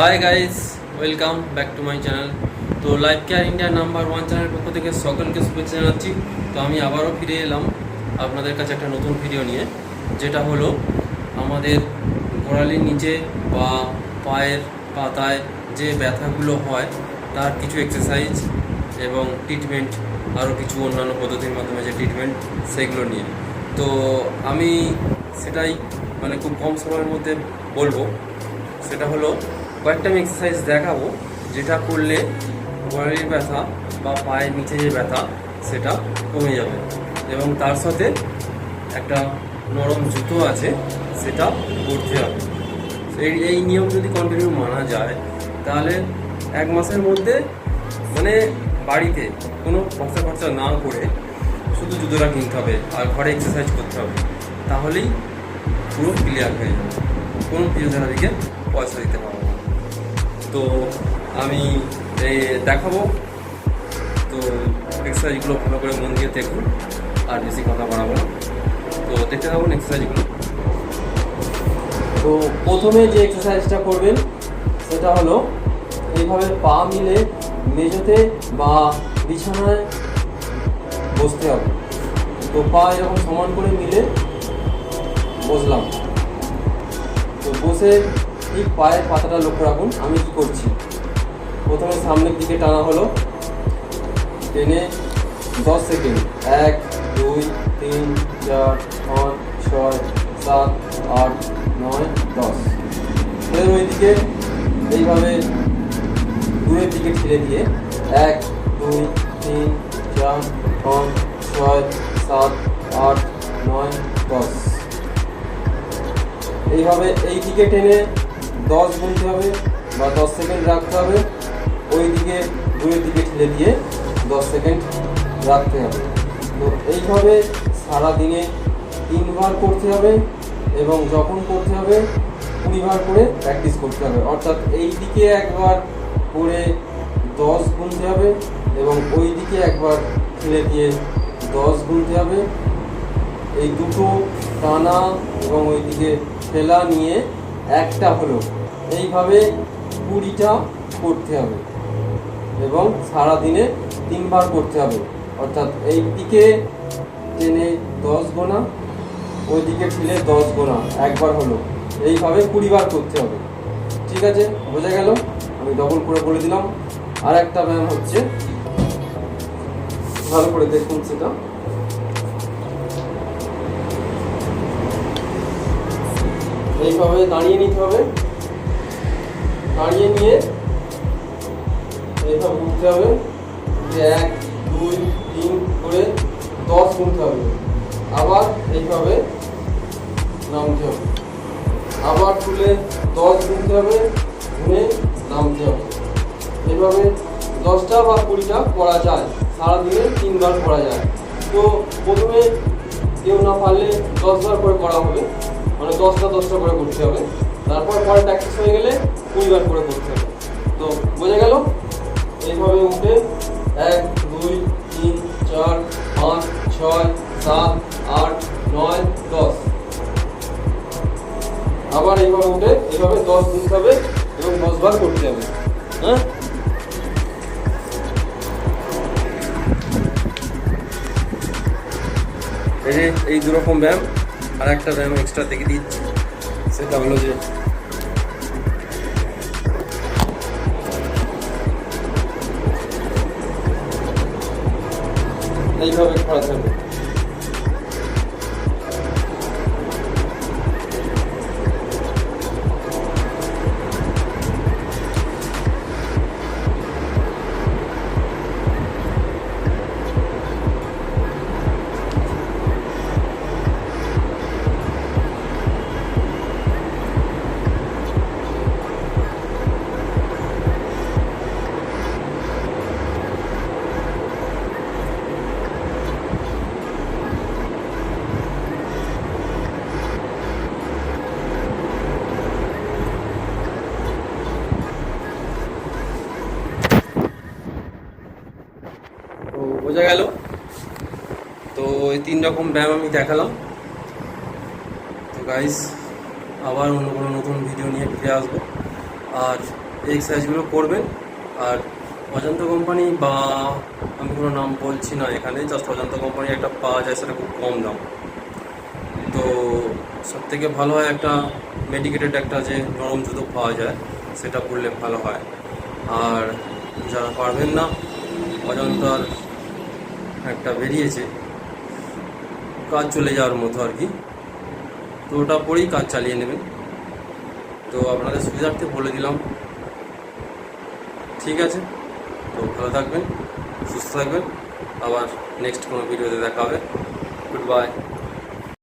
Hi guys welcome back to my channel তো life care India number one চ্যানেলের পক্ষ থেকে সকলকে শুভেচ্ছা জানাচ্ছি। তো আমি আবারও ফিরে এলাম আপনাদের কাছে একটা নতুন ভিডিও নিয়ে, যেটা হলো আমাদের গোড়ালির নিচে বা পায়ের পাতায় যে ব্যথাগুলো হয়, তার কিছু এক্সারসাইজ এবং ট্রিটমেন্ট আরও কিছু অন্যান্য পদ্ধতির মাধ্যমে যে ট্রিটমেন্ট সেগুলো নিয়ে। তো আমি সেটাই মানে খুব কম সময়ের মধ্যে বলব। সেটা হলো কয়েকটা আমি এক্সারসাইজ দেখাবো, যেটা করলে গোড়ালির ব্যথা বা পায়ের নিচে যে ব্যথা, সেটা কমে যাবে। এবং তার সাথে একটা নরম জুতো আছে, সেটা পরতে হবে। এই এই নিয়ম যদি কন্টিনিউ মানা যায়, তাহলে এক মাসের মধ্যে মানে বাড়িতে কোনো খরচা খরচা না করে শুধু জুতোটা কিনতে হবে আর ঘরে এক্সারসাইজ করতে হবে। তাহলেই পুরো ক্লিয়ার হয়ে যাবে। কোনো ফিজিওথেরাপিকে পয়সা দিতে পারব তো আমি দেখাবো। তো এক্সারসাইজগুলো ভালো করে মন দিয়ে দেখুন আর বেশি কথা বাড়াবো তো দেখতে থাকুন এক্সারসাইজগুলো তো প্রথমে যে এক্সারসাইজটা করবেন, সেটা হলো এইভাবে পা মিলে মেঝেতে বা বিছানায় বসতে হবে। তো পা এরকম সমান করে মিলে বসলাম। তো বসে ঠিক পায়ের পাতাটা লক্ষ্য রাখুন, আমি কি করছি? প্রথমে সামনের দিকে টানা হলো। টেনে দশ সেকেন্ড, এক, দুই, তিন, চার, পাঁচ, ছয়, সাত, আট, নয়, দশ। ফের ওইদিকে এইভাবে দূরের দিকে ঠেলে দিয়ে, এক, দুই, তিন, চার, পাঁচ, ছয়, সাত, আট, নয়, দশ। এইভাবে এই দিকে টেনে দশ গুনতে হবে বা দশ সেকেন্ড রাখতে হবে। ওই দিকে দূরের দিকে ঠেলে দিয়ে দশ সেকেন্ড রাখতে হবে। তো এইভাবে সারা দিনে তিনবার করতে হবে এবং যখন করতে হবে, কুড়িবার করে প্র্যাকটিস করতে হবে। অর্থাৎ এই দিকে একবার করে দশ গুনতে হবে এবং ওই দিকে একবার ঠেলে দিয়ে দশ গুনতে হবে। এই দুটো টানা এবং ওইদিকে ঠেলা নিয়ে একটা হলো, এইভাবে কুড়িটা করতে হবে এবং সারা দিনে তিনবার করতে হবে। অর্থাৎ এই দিকে টেনে দশ গোনা ওইদিকে ঠেলে দশ গোনা, একবার হলো। এইভাবে কুড়িবার করতে হবে। ঠিক আছে? বোঝা গেল? আমি ডবল করে বলে দিলাম। আর একটা ব্যায়াম হচ্ছে, ভালো করে দেখুন সেটা। এইভাবে দাঁড়িয়ে নিতে হবে। দাঁড়িয়ে নিয়ে এইভাবে উঠতে হবে। যে এক, দুই, তিন করে দশ গুনতে হবে। আবার এইভাবে নামতে হবে। আবার তুলে দশ গুনতে হবে, গুনে নামতে হবে। এইভাবে দশটা বা কুড়িটা করা যায়। সারাদিনে তিনবার করা যায়। তো প্রথমে কেউ না পারলে দশবার করে করা হবে। মানে দশটা দশটা করে করতে হবে। তারপর পরে প্র্যাকটিস হয়ে গেলে কুড়িবার করে করতে হবে। তো বোঝা গেল? এইভাবে উঠে এক, দুই, তিন, চার, পাঁচ, ছয়, সাত, আট, নয়, দশ। আবার এইভাবে উঠে, এইভাবে দশ দিতে হবে এবং দশবার করতে হবে। হ্যাঁ? এই যে এই দুরকম ব্যায়াম। আর একটা ব্যায়াম এক্সট্রা দেখে দিচ্ছি। সেটা হলো যে এইভাবে খড়া থাকবে বোঝা গেল। তো এই তিন রকম ব্যায়াম আমি দেখালাম। তো গাইস আবার অন্য কোনো নতুন ভিডিও নিয়ে ফিরে আসব। আর এক্সারসাইজগুলো করবেন। আর অজন্তা কোম্পানি বা আমি কোনো নাম বলছি না এখানে জাস্ট অজন্তা কোম্পানি একটা পাওয়া যায়, সেটা খুব কম দাম। তো সব থেকে ভালো হয় একটা মেডিকেটেড একটা যে নরম জুতো পাওয়া যায়, সেটা পরলে ভালো হয়। আর যারা পারবেন না, অজন্তার একটা বেরিয়েছে। কাজ চলে যাওয়ার মতো আর কি। তো ওটা পরেই কাজ চালিয়ে নেবেন তো আপনাদের সুবিধার্থে বলে দিলাম। ঠিক আছে? তো ভালো থাকবেন, সুস্থ থাকবেন। আবার নেক্সট কোনো ভিডিওতে দেখা হবে। Good bye